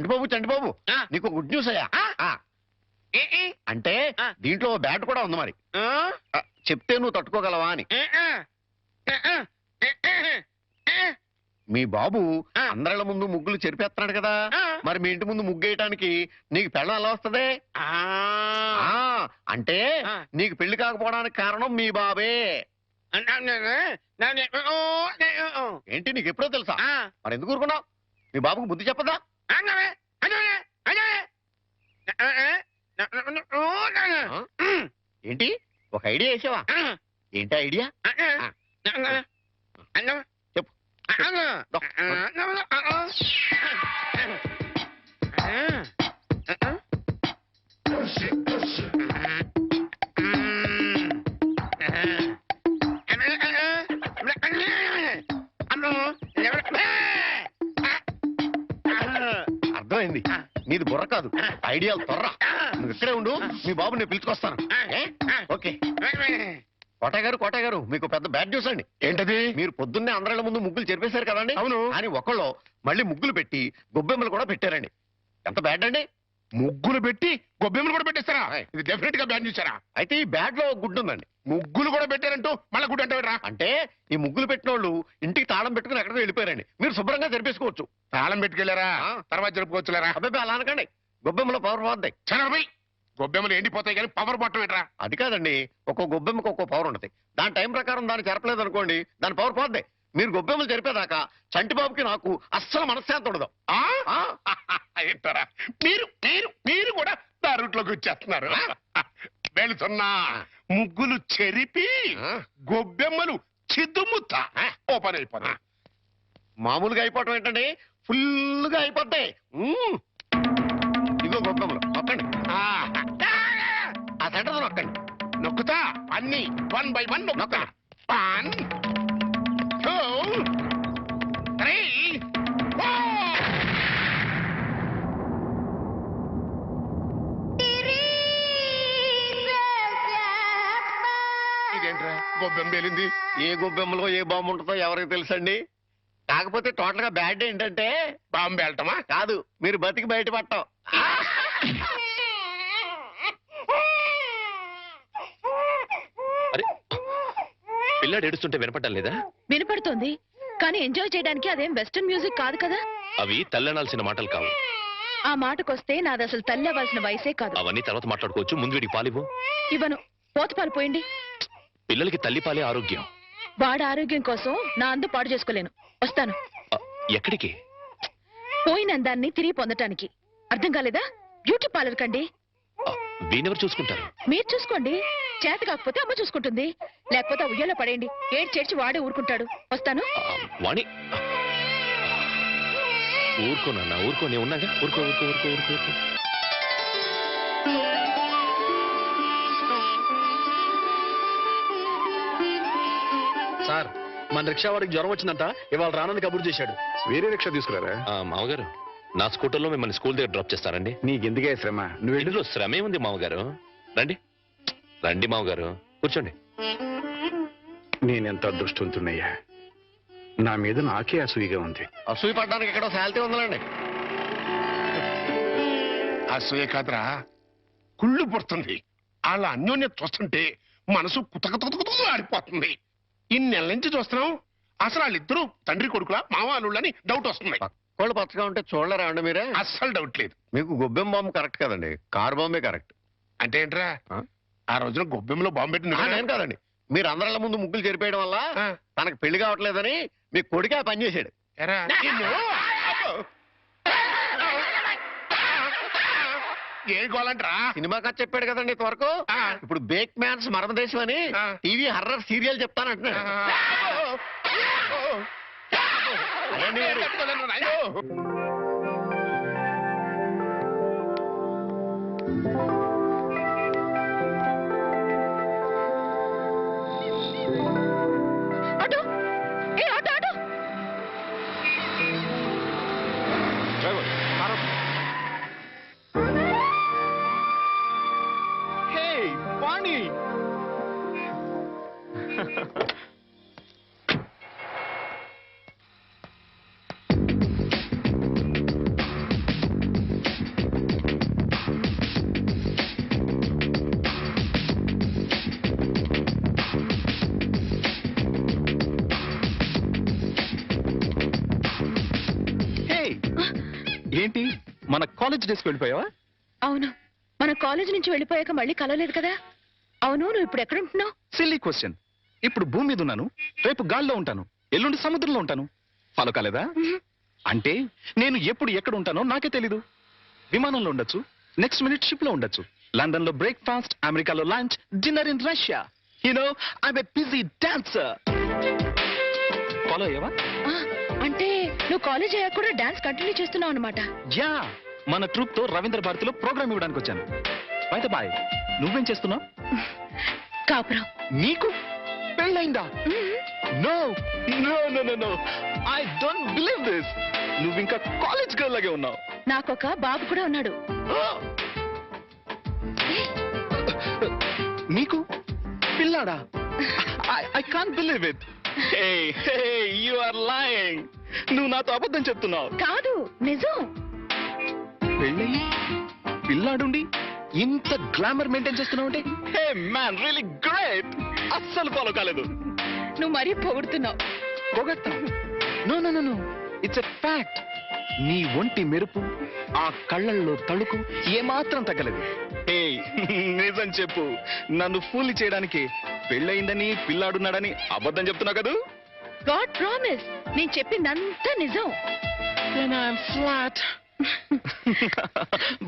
చంటిబాబు చంటిబాబు. ఆ. నీకు good news అయ్యా. ఆ? ఆ, ఏ, ఏ, అంటే ఆ. దీంట్లో బ్యాట్ కూడా ఉంది మరి. ఆ, ఆ, చెప్తే నువ్వు తట్టుకోగలవా అని. ఏ, ఆ, ఏ, ఆ, ఏ, ఏ, ఏ, మీ బాబు ఆ. అందరిళ్ళ ముందు ముగ్గులు చెరిపేస్తున్నాడు కదా. ఆ. మరి మీ ఇంటి ముందు ముగ్గు వేయటానికి నీకు పెళ్ళం ఎలా వస్తది? ఆ, ఆ అంటే ఆ. నీకు పెళ్ళి కాకపోవడానికి కారణం మీ బాబే. నా, నా, నా, నా, నా, ఓ, నే, ఓ, ఓ. ఏంటి నీకు ఎప్పుడో తెలుసా? ఆ, మరి ఎందుకు ఊరుకున్నావు? మీ బాబుకు బుద్ధి చెప్పదా? ఏంటి? ఒక ఐడియా వేసావా? ఏంటి ఐడియా. చెప్పు. ఆ, అన్న. బుర్ర కాదు. ఐడియాలు తొర్ర నువ్వు ఇక్కడే ఉండు మీ బాబు నేను పిలుచుకొస్తాను. ఏ? ఓకే. కోటయ్య గారు కోటయ్య గారు మీకు పెద్ద బ్యాడ్ న్యూస్ అండి. ఏంటది? మీరు పొద్దున్నే అందరిళ్ళ ముందు ముగ్గులు చెరిపేశారు కదండి? అవును. అని ఒకళ్ళు మళ్ళీ ముగ్గులు పెట్టి గొబ్బెమ్మలు కూడా పెట్టారండి. ఎంత బ్యాడ్ అండి? ముగ్గులు పెట్టి గొబ్బెమ్మలు కూడా పెట్టేస్తారా. ఇది డెఫినెట్గా బ్యాన్ చేశారా? అయితే ఈ బ్యాడ్లో గుడ్డు ఉందండి. ముగ్గులు కూడా పెట్టారంటూ మళ్ళా గుడ్డు అంటే అంటే ఈ ముగ్గులు పెట్టిన వాళ్ళు ఇంటికి తాళం పెట్టుకుని ఎక్కడికో వెళ్ళిపోయారండి. మీరు శుభ్రంగా జరిపేసుకోవచ్చు. తాళం పెట్టుకెళ్ళారా. తర్వాత జరుపుకోవచ్చులేరా? అబ్బాయి అలా అనకండి. గొబ్బెమ్మలో పవర్ పోద్ది. చనబై గొబ్బెమ్మలు ఎండిపోతాయి కానీ పవర్ బట్టం ఏంట్రా అది కాదండి. ఒక్కో గొబ్బెమ్మకి ఒక్కో పవర్ ఉంటుంది. దాని టైం ప్రకారం దాన్ని చెరపలేదు అనుకోండి దాని పవర్ పోద్ది. మీరు గొబ్బెమ్మలు జరిపేదాకా చంటిబాబుకి నాకు అస్సలు మనశ్శాంతి ఉండదు. ఆ? ఏంటారా మీరు మీరు మీరు కూడా దారుట్లోకి వచ్చేస్తున్నారు. వెళుతున్నా ముగ్గులు చెరిపి ఆ? గొబ్బెమ్మలు చిద్దుముత్త ఓ పని అయిపోతా మామూలుగా అయిపోవటం ఏంటండి? ఫుల్గా అయిపోతాయి. ఇదిగో గొబ్బెమ్మలు. నొక్కండి. ఆ. సెంటర్ నొక్కండి. నొక్కుతా. అన్ని. వన్ బై వన్ నొక్కుతా. వన్ గొబ్బెమ్మ పేలింది. ఏ గొబ్బెమ్మలో ఏ బాంబు ఉంటుందో ఎవరికి తెలుసండి? కాకపోతే టోటల్గా బ్యాడ్ ఏంటంటే బాంబు పేలటమా? కాదు. మీరు బతికి బయట పట్టం అరే పిల్లాడు ఏడుస్తుంటే వినపడ్డం లేదా? వినపడుతోంది. కానీ ఎంజాయ్ చేయడానికి అదేం వెస్టర్న్ మ్యూజిక్ కాదు కదా? అవి తల్లనాల్సిన మాటలు కావు. ఆ మాటకొస్తే నాది అసలు తల్లి అవ్వాల్సిన వయసే కాదు. అవన్నీ తర్వాత మాట్లాడుకోవచ్చు. ముందు వీడికి పాలివ్వు. ఇవ్వను. పోత పారిపోయింది పిల్లలకి తల్లి పాలే ఆరోగ్యం. వాడి ఆరోగ్యం కోసం నా అందు పాడు చేసుకోలేను. వస్తాను. ఎక్కడికి? పోయిన అందాన్ని తిరిగి పొందటానికి. అర్థం కాలేదా? బ్యూటీ పార్లర్ కండి. వీణెవరు చూసుకుంటారు? మీరు చూసుకోండి. చేత కాకపోతే అమ్మ చూసుకుంటుంది. లేకపోతే ఆ ఉయ్యాలో పడేయండి. ఏడు చేర్చి వాడే ఊరుకుంటాడు. వస్తాను. ఆ, వాణి. ఊరుకో నాన్న ఊరుకో. నేను ఉన్నాగా? ఊరుకో ఊరుకో ఊరుకో ఊరుకో ఊరుకో. మన రిక్షా వాడికి జ్వరం వచ్చిందంట ఇవాళ రానని కబురు చేశాడు. వేరే రిక్షా తీసుకురారా? ఆ, మామగారు నా స్కూటర్లో మిమ్మల్ని స్కూల్ దగ్గర డ్రాప్ చేస్తారండి. నీకెందుకే శ్రమ? నువ్వు వెళ్ళి. ఇందులో శ్రమే ఉంది మామగారు? రండి. రండి మామగారు కూర్చోండి. నేనెంత అదృష్టవంతున్నయ్యా నా మీద నాకే అసూయగా ఉంది. అసూయ పడ్డానికి ఎక్కడో శాలిటీ ఉందండి అసూయ కాదురా కుళ్ళు పుడుతుంది. వాళ్ళ అన్యోన్యత చూస్తుంటే మనసు కుతకతుకుతూ ఆడిపోతుంది ఇన్నెల నుంచి చూస్తున్నాం. అసలు వాళ్ళిద్దరూ తండ్రి కొడుకులా మావాళ్ళని డౌట్ వస్తుంది. కోళ్ళు పచ్చగా ఉంటే చూడలేరా అండి మీరే? అస్సలు డౌట్ లేదు. మీకు గొబ్బెం బాంబు కరెక్ట్ కదండి. కార్ బాంబే కరెక్ట్ అంటే ఏంట్రా? ఆ? రోజున గొబ్బెమ్మలో బాంబు నువ్వేనా? నేను కాదండి. మీరు అందరిళ్ళ ముందు ముగ్గులు చెరిపేయడం వల్ల. తనకు పెళ్ళి కావట్లేదని మీ కొడుకే ఆ పని చేశాడు. ఏ గోలంట్రా సినిమా కథ చెప్పాడు కదండి ఇంతవరకు. ఇప్పుడు బేక్ మ్యాన్స్ మర్మదేశం అని. టీవీ హర్రర్ సీరియల్ చెప్తానంటున్నాడు ఏంటి? మన కాలేజ్ డేస్కి వెళ్ళిపోయావా? అవును. మన కాలేజ్ నుంచి వెళ్ళిపోయాక మళ్ళీ కలవలేదు కదా? అవును నువ్వు ఇప్పుడు ఎక్కడ ఉంటున్నావు? సిల్లీ క్వశ్చన్ ఇప్పుడు భూమి మీద ఉన్నాను. రేపు గాల్లో ఉంటాను. ఎల్లుండి సముద్రంలో ఉంటాను. ఫాలో కాలేదా? అంటే నేను ఎప్పుడు ఎక్కడ ఉంటానో నాకే తెలీదు. విమానంలో ఉండొచ్చు. నెక్స్ట్ మినిట్ షిప్లో ఉండొచ్చు లండన్లో బ్రేక్ఫాస్ట్ అమెరికాలో lunch dinner in Russia you know a busy dancer follow అయ్యావా? అంటే నువ్వు కాలేజ్ అయ్యాక కూడా డాన్స్ కంటిన్యూ చేస్తున్నావు అనమాట యా మన ట్రూప్తో రవీంద్ర భారతిలో ప్రోగ్రామ్ ఇవ్వడానికి వచ్చాను. అయితే బాయ్ నువ్వేం చేస్తున్నావు? కాపురం. నీకు పెళ్ళైందా. No no no no no I don't believe this నువ్వు ఇంకా కాలేజ్ గర్ల్ లాగే ఉన్నావు. నాకొక బాబు కూడా ఉన్నాడు. నీకు పిల్లాడా? I can't believe it hey hey you are lying నువ్వు నాతో అబద్ధం చెప్తున్నావు. కాదు నిజం. పెళ్ళయి పిల్లాడుండి ఇంత గ్లామర్ మెయింటైన్ చేస్తున్నావు అంటే హే మ్యాన్ రియలీ గ్రేట్ అస్సలు ఫాలో కాలేదు. నువ్వు మరీ పొగుడుతున్నావు. పొగట్టా no no no no it's a fact నీ ఒంటి మెరుపు ఆ కళ్ళల్లో తళుకు ఏమాత్రం తగ్గలేదు. ఏ నిజం చెప్పు. నన్ను ఫూల్ చేయడానికి పెళ్ళయిందని పిల్లాడున్నాడని అబద్ధం చెప్తున్నావు కదూ? గాడ్ ప్రామిస్ నేను చెప్పిందంతా నిజం ఫ్లాట్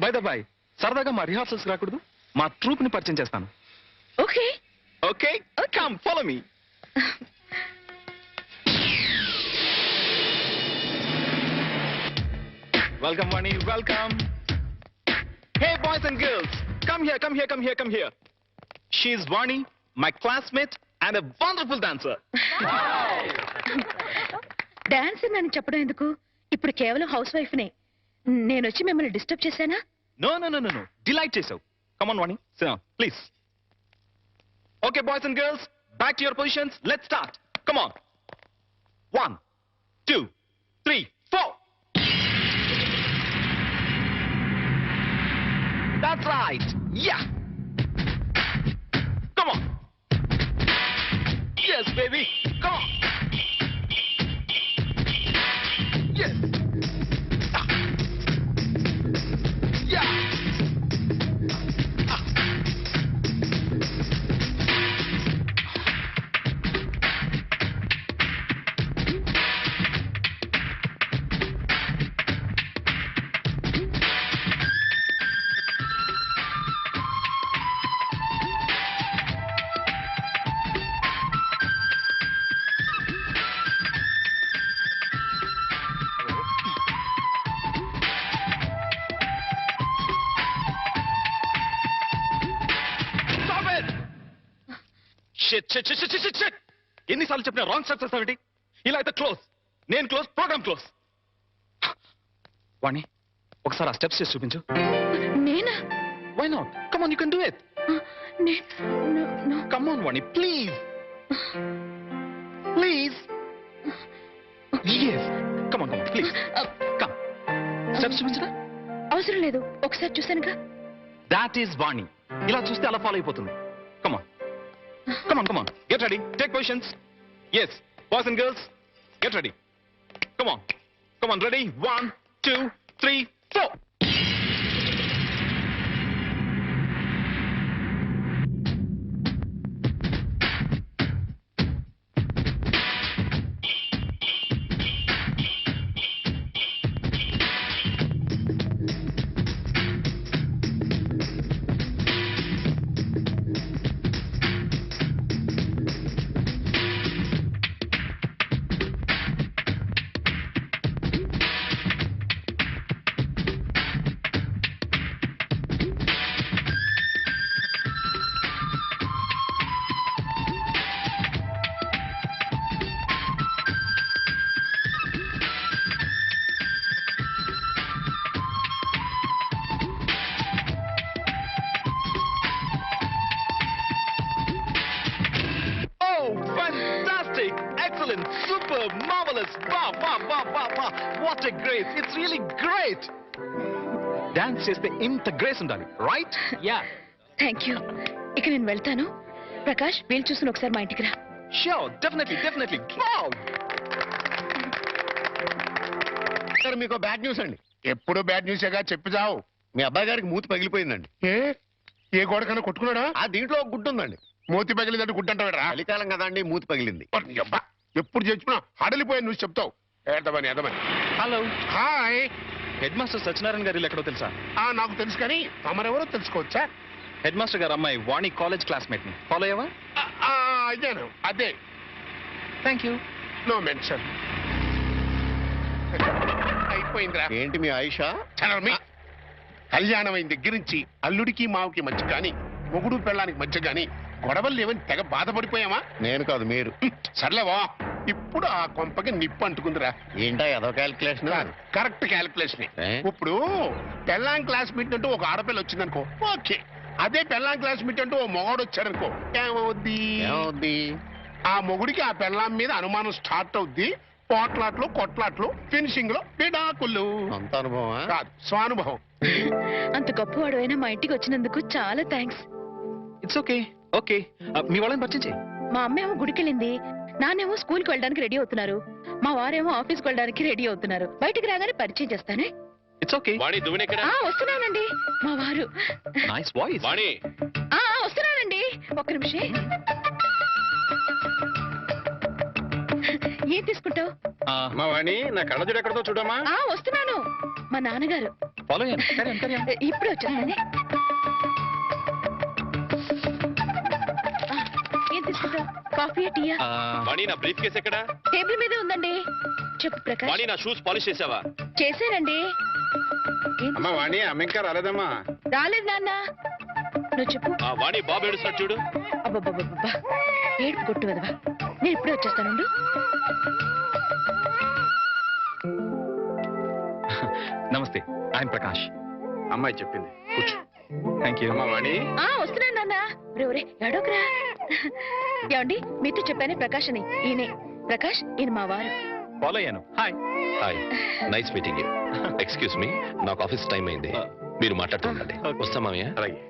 బై ద బాయ్ సరదాగా మా రిహార్సల్స్ రాకూడదు మా ట్రూప్ని పరిచయం చేస్తాను okay okay come follow me Welcome, Vani. Welcome. Hey, boys and girls. Come here, come here, come here, come here. She's Vani, my classmate and a wonderful dancer. Dance నన్ను చెప్పడం ఎందుకు ఇప్పుడు కేవలం హౌస్ వైఫ్ నే నేను వచ్చి మిమ్మల్ని disturb చేశానా No, no, no, no, no. Delight yourself. Come on, Vani. Sit down, please. Okay, boys and girls, back to your positions. Let's start. Come on. One, two, three, four. That's right. Yeah. Yes, baby. Come on. ఎన్నిసార్లు చెప్పినా wrong step చేస్తావేంటి ఇలా అయితే close నేను close programme close వాణి ఒకసారి ఆ steps చేసి చూపించు. నేనా? Why not come on you can do it. Come on Vani please please yes come on come on please come steps చూపించరా? అవసరం లేదు. ఒకసారి చూశానుగా. That is Vani. ఇలా చూస్తే అలా ఫాలో అయిపోతుంది. Come on, come on. Get ready. Take positions. Yes. Boys and girls, get ready. Come on. Come on, ready? One, two, three, four. What a grace! It's really great! Dance చేస్తే ఇంత grace ఉండాలి. Right yeah thank you ఇక నేను వెళ్తాను. ప్రకాష్ వీలు చూసుకుని ఒకసారి మా ఇంటికి రా. Sure definitely definitely wow sir మీకు బ్యాడ్ న్యూస్ అండి. ఎప్పుడు బ్యాడ్ న్యూసేగా చెప్పి చావు. మీ అబ్బాయి గారికి మూతి పగిలిపోయిందండి. ఏ? ఏ గోడకన్నా కొట్టుకున్నాడా? ఆ దీంట్లో ఒక గుడ్డు ఉందండి. మూతి పగిలిందంటే గుడ్డంటావేరా చలికాలం కదా అండి మూతి పగిలింది. ఎప్పుడు చచ్చినా హడలిపోయి నువ్వు చెప్తావు. ఏదమని ఏదమని hello. Hi. Head master Satyanarayana garu ఎక్కడో తెలుసా? ఆ నాకు తెలుసు కానీ తమరెవరో తెలుసుకోవచ్చా? హెడ్ మాస్టర్ గారు అమ్మాయి వాణి కాలేజ్ క్లాస్మేట్ని ఫాలో అయ్యావా? అదేను అదే. Thank you. No mention. అయిపోయిందిరా. ఏంటి మీ ఆయుష? కళ్యాణం అయిన దగ్గర నుంచి అల్లుడికి మావుకి మధ్య గాని మొగుడు పెళ్ళానికి మధ్య గాని గొడవలు లేవని తెగ బాధపడిపోయామా నేను కాదు మీరు. సర్లేవా ఇప్పుడు ఆ కొంపకి నిప్పు అంటుకుందిరా. ఏంటా ఏదో క్యాల్కులేషన్ కరెక్ట్ క్యాలిక్యులేషన్? ఇప్పుడు పెళ్ళాం క్లాస్ మీట్ అంటూ ఒక ఆడపిల్ల వచ్చిందనుకో. ఓకే. అదే పెళ్ళాం క్లాస్ మీట్ అంటూ ఓ మొగాడు వచ్చాడనుకో ఏమవుద్ది? ఏమవుద్ది? ఆ మొగుడికి ఆ పెళ్ళాం మీద అనుమానం స్టార్ట్ అవుద్ది. పోట్లాట్లు కొట్లాట్లు ఫినిషింగ్లో విడాకులు సొంత అనుభవమా? కాదు స్వానుభవం. అంత గొప్పవాడు అయినా మా ఇంటికి వచ్చినందుకు చాలా థ్యాంక్స్ ఇట్స్ ఓకే ఓకే మీ వాళ్ళని పరిచయం చేయి. మా అమ్మేమో గుడికెళ్ళింది. నాన్నేమో స్కూల్కి వెళ్ళడానికి రెడీ అవుతున్నారు. మా వారేమో ఆఫీస్కి వెళ్ళడానికి రెడీ అవుతున్నారు. బయటికి రాగానే పరిచయం చేస్తానే? ఇట్స్ ఓకే వాణి దువ్వెన ఎక్కడ ఆ వస్తున్నానండి. మా వారు. Nice voice Vani. ఆ ఆ, వస్తున్నానండి. ఒక్క నిమిషం. ఏం తీసుకుంటావు? మా వాణి నా కళ్ళజోడు ఎక్కడతో చూడమ్మా. ఆ వస్తున్నాను. మా నాన్నగారు. ఫాలో అయ్యాను on. ఇప్పుడే వచ్చేస్తానే కాఫీ టీయా? వాణి నా బ్రీఫ్ కేసు ఎక్కడ? టేబుల్ మీదే ఉందండి. చెప్పు ప్రకాష్. వాణి నా షూస్ పాలిష్ చేసావా? చేశానండి. అమ్మా వాణి అమ్మ ఇంకా రాలేదమ్మా. రాలేదు నాన్న. నువ్వు చెప్పు. ఆ వాణి బాబు ఏడుస్తున్నాడు చూడు. అబ్బబ్బబ్బబ్బా ఏడుపు కొట్టు కదవా నేను ఇప్పుడే వచ్చేస్తానుండు నమస్తే ఐఎమ్ ప్రకాష్. అమ్మాయి చెప్పింది. కూర్చో. థ్యాంక్ యూ అమ్మా వాణి. ఆ నాన్న ఒరే ఒరే ఎడోకరా ఏమండి? మీతో చెప్పానే ప్రకాష్ అని ఈయనే. ప్రకాష్ ఈయన మా వారు. ఫాలో అయ్యాను hi. Hi. Nice meeting you. Excuse me నాకు ఆఫీస్ టైం అయింది. మీరు మాట్లాడుతుండండి Okay. వస్తా మామయ్య. అలాగే.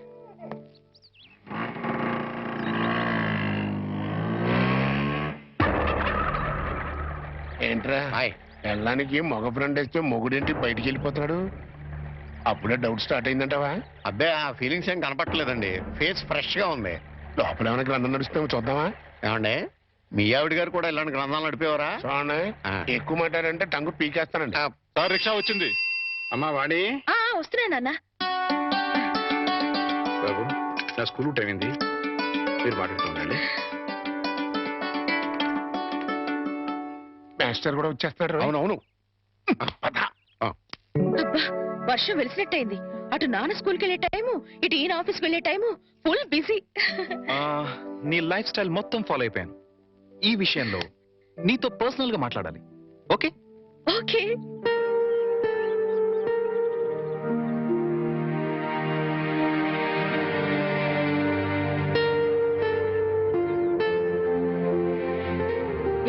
ఏంట్రా? హాయ్. పెళ్ళానికి మగ ఫ్రెండ్ వేస్తే మొగుడేంటి బయటికి వెళ్ళిపోతున్నాడు అప్పుడే డౌట్ స్టార్ట్ అయిందంటావా? అబ్బే ఆ ఫీలింగ్స్ ఏం కనపట్లేదండి ఫేస్ ఫ్రెష్గా ఉంది. లోపల ఏమైనా గ్రంథం నడుస్తామో చూద్దామా? ఏమండి? మీ ఆవిడ గారు కూడా ఇలాంటి గ్రంథాలు నడిపేవారా? చూడండి. ఎక్కువ మాట్లాడంటే టంగు పీకేస్తానండి. సార్ రిక్షా వచ్చింది. అమ్మా వాణి. వస్తున్నాను నాన్న. బాబు నా స్కూల్ టైం అయింది. మీరు మాట్లాడుతుండండి మాస్టర్ కూడా వచ్చేస్తున్నాడు రా. అవునవును. పద. అబ్బా. వర్షం వెలిసినట్టయింది. అటు నాన్న స్కూల్కి వెళ్ళే టైము ఇటు ఈయన ఆఫీస్కి వెళ్ళే టైము ఫుల్ బిజీ. ఆ, నీ లైఫ్ స్టైల్ మొత్తం ఫాలో అయిపోయాను. ఈ విషయంలో నీతో పర్సనల్గా మాట్లాడాలి. ఓకే? ఓకే.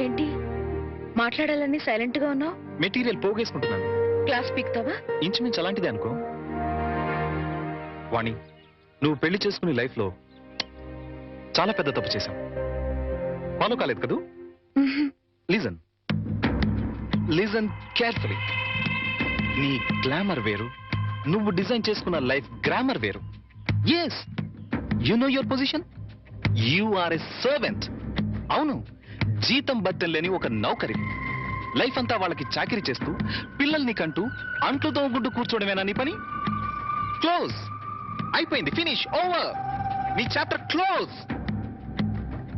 ఏంటి? మాట్లాడాలని సైలెంట్గా ఉన్నావు? మెటీరియల్ పోగేసుకుంటున్నాను. క్లాస్ పీక్తావా? ఇంచుమించు అలాంటిదే అనుకో. వాణి నువ్వు పెళ్ళి చేసుకునే లైఫ్లో చాలా పెద్ద తప్పు చేశావు. ఫాలో కాలేదు కదూ? లిజన్ లిజన్ కేర్ఫుల్లీ నీ గ్లామర్ వేరు నువ్వు డిజైన్ చేసుకున్న లైఫ్ గ్రామర్ వేరు. Yes you know your position you are a servant అవును జీతం బద్దెం లేని ఒక నౌకరి. లైఫ్ అంతా వాళ్ళకి చాకరీ చేస్తూ పిల్లల్ని కంటూ అంట్లు తోగుడ్డు కూర్చోవడమేనా నీ పని? క్లోజ్. అయిపోయింది ఫినిష్ ఓవర్. నీ చాప్టర్ క్లోజ్.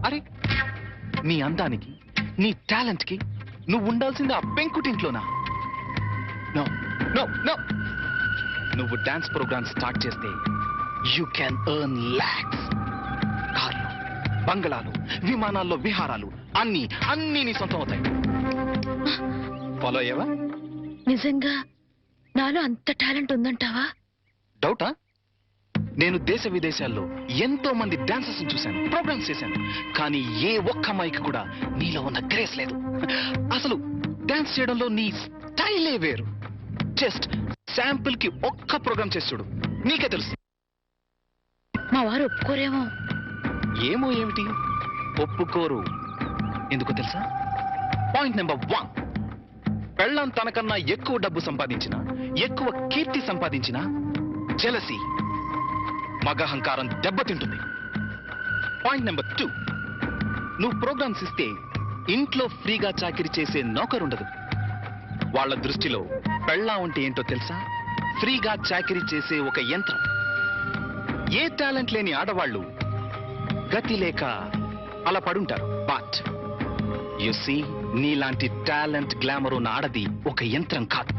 అరే నీ అందానికి నీ టాలెంట్కి నువ్వు ఉండాల్సింది ఆ పెంకుటింట్లోనా? No no no. నువ్వు డాన్స్ ప్రోగ్రామ్ స్టార్ట్ చేస్తే యూ క్యాన్ ఎర్న్ లాక్స్. కార్లు బంగళాలు విమానాల్లో విహారాలు అన్ని అన్ని నీ సొంతం అవుతాయి. ఫాలో అయ్యావా? నిజంగా నాలో అంత టాలెంట్ ఉందంటావా? డౌటా? నేను దేశ విదేశాల్లో ఎంతో మంది డాన్సర్స్ చూశాను ప్రోగ్రామ్స్ చేశాను కానీ ఏ ఒక్క అమ్మాయికి కూడా నీలో ఉన్న గ్రేస్ లేదు. అసలు డాన్స్ చేయడంలో నీ స్టైలే వేరు. జస్ట్ శాంపుల్కి ఒక్క ప్రోగ్రామ్ చేసి చూడు నీకే తెలుసు మా వారు ఒప్పుకోరేమో. ఏమో ఏమిటి? ఒప్పుకోరు. ఎందుకో తెలుసా? Point number one. పెళ్ళం తనకన్నా ఎక్కువ డబ్బు సంపాదించిన ఎక్కువ కీర్తి సంపాదించినా జలసి మగహంకారం దెబ్బతింటుంది పాయింట్ నెంబర్ టూ నువ్వు ప్రోగ్రామ్స్ ఇస్తే ఇంట్లో ఫ్రీగా చాకిరి చేసే నౌకరుండదు వాళ్ళ దృష్టిలో పెళ్ళా ఉంటే ఏంటో తెలుసా? ఫ్రీగా చాకిరి చేసే ఒక యంత్రం. ఏ టాలెంట్ లేని ఆడవాళ్ళు గతి లేక అలా పడుంటారు. బాట్ సీ నీలాంటి టాలెంట్ గ్లామర్ ఉన్న ఆడది ఒక యంత్రం కాదు.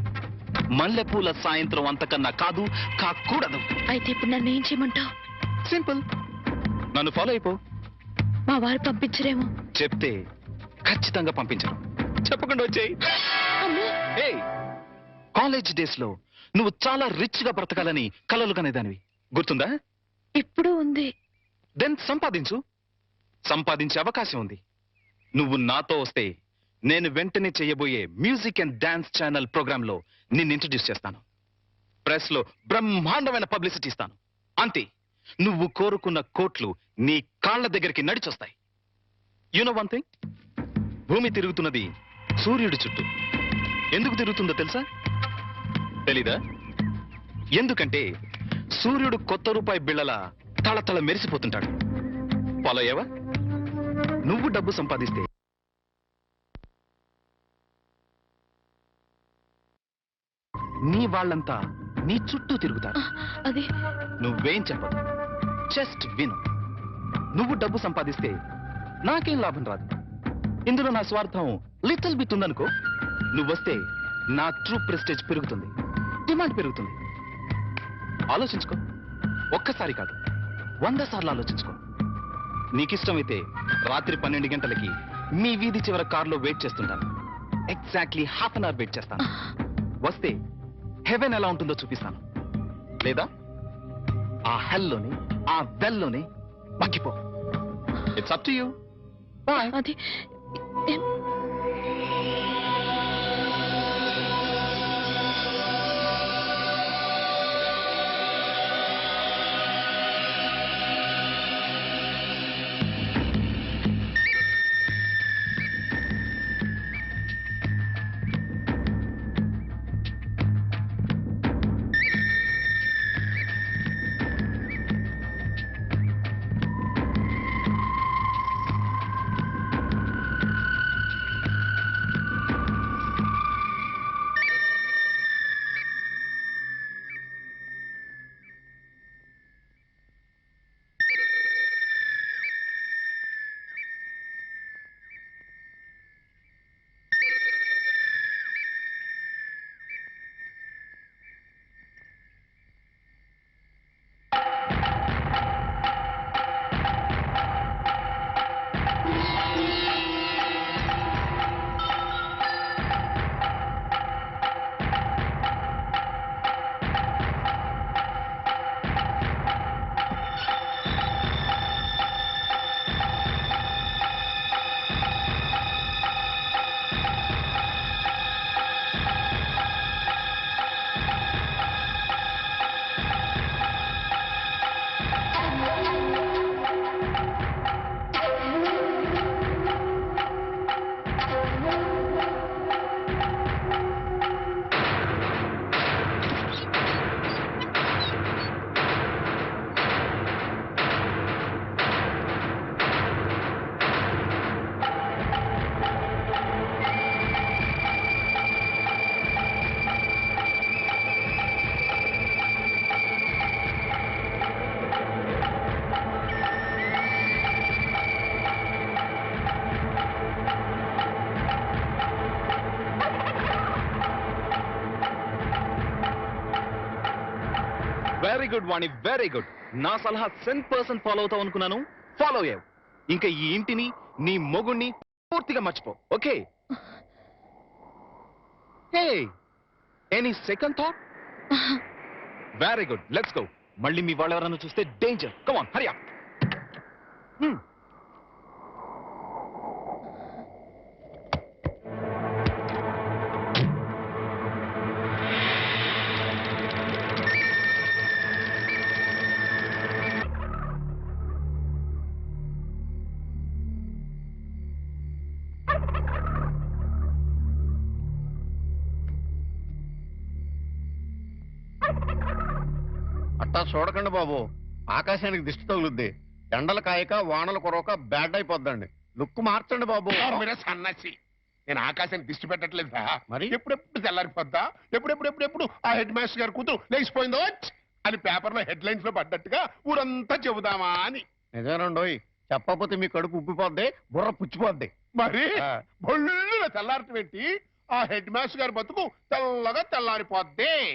మల్లెపూల సాయంత్రం అంతకన్నా కాదు కాకూడదు. అయితే ఇప్పుడు నన్ను ఏం చేయమంటావు? సింపుల్ నన్ను ఫాలో అయిపో. మా వారు పంపించరేమో. చెప్తే ఖచ్చితంగా పంపించరు. చెప్పకుండా వచ్చేయి. కాలేజ్ డేస్లో నువ్వు చాలా రిచ్గా బ్రతకాలని కలలు కనేదానివి గుర్తుందా? ఇప్పుడు ఉంది. దెన్ సంపాదించు. సంపాదించే అవకాశం ఉంది. నువ్వు నాతో వస్తే నేను వెంటనే చేయబోయే మ్యూజిక్ అండ్ డాన్స్ ఛానల్ ప్రోగ్రామ్లో నిన్ను ఇంట్రడ్యూస్ చేస్తాను. ప్రెస్లో బ్రహ్మాండమైన పబ్లిసిటీ ఇస్తాను. అంతే నువ్వు కోరుకున్న కోట్లు నీ కాళ్ళ దగ్గరికి నడిచొస్తాయి. యూనో వన్ థింగ్ భూమి తిరుగుతున్నది సూర్యుడి చుట్టూ. ఎందుకు తిరుగుతుందో తెలుసా? తెలీదా? ఎందుకంటే సూర్యుడు కొత్త రూపాయి బిళ్ళల తళతళ మెరిసిపోతుంటాడు. ఫాలో అయ్యావా? నువ్వు డబ్బు సంపాదిస్తే. నీ వాళ్ళంతా నీ చుట్టూ తిరుగుతారు. అది. నువ్వేం చెప్పదు. జస్ట్ విను. నువ్వు డబ్బు సంపాదిస్తే నాకేం లాభం రాదు. ఇందులో నా స్వార్థం లిటిల్ బిట్ ఉందనుకో నువ్వొస్తే నా ట్రూ ప్రెస్టేజ్ పెరుగుతుంది. డిమాండ్ పెరుగుతుంది. ఆలోచించుకో. ఒక్కసారి కాదు. వంద సార్లు ఆలోచించుకో. నీకిష్టమైతే రాత్రి పన్నెండు గంటలకి మీ వీధి చివర కారులో వెయిట్ చేస్తుంటాను. Exactly half an hour wait చేస్తాను. వస్తే హెవెన్ ఎలా ఉంటుందో చూపిస్తాను. లేదా? ఆ హెల్లోనే ఆ వెల్లోనే మగ్గిపో. It's up to you boy అది very good Vani very good. నా సలహా సెన్ పర్సన్ ఫాలో అవుతావు అనుకున్నాను. ఫాలో అయ్యావు. ఇంకా ఈ ఇంటిని నీ మొగుణ్ణి పూర్తిగా మర్చిపో okay? Hey any second thought very good let's go మళ్ళీ మీ వాళ్ళు ఎవరైనా చూస్తే డేంజర్ కమాన్ హరియా అట్టా చూడకండి బాబు. ఆకాశానికి దిష్టి తగులుద్ది. ఎండలు కాయక వానలు కురవక బ్యాడ్ అయిపోద్దండి. లుక్ మార్చండి బాబు. మీరే సన్నాసి. నేను ఆకాశానికి దిష్టి పెట్టట్లేదా మరి? ఎప్పుడెప్పుడు తెల్లారిపోద్దా? ఎప్పుడెప్పుడు ఎప్పుడెప్పుడు? ఆ హెడ్ మాస్టర్ గారు కూతురు లేచిపోయిందో! అని పేపర్లో హెడ్ లైన్స్లో పడ్డట్టుగా ఊరంతా చెబుదామా అని. నిజమేనండోయ్. చెప్పకపోతే మీ కడుపు ఉబ్బిపోద్ది బుర్ర పుచ్చిపోద్ది. మరి? ఆ. బొల్లున తెల్లారటి పెట్టి ఆ హెడ్ మాస్టర్ గారి బతుకు తెల్లగా తెల్లారిపోద్ది.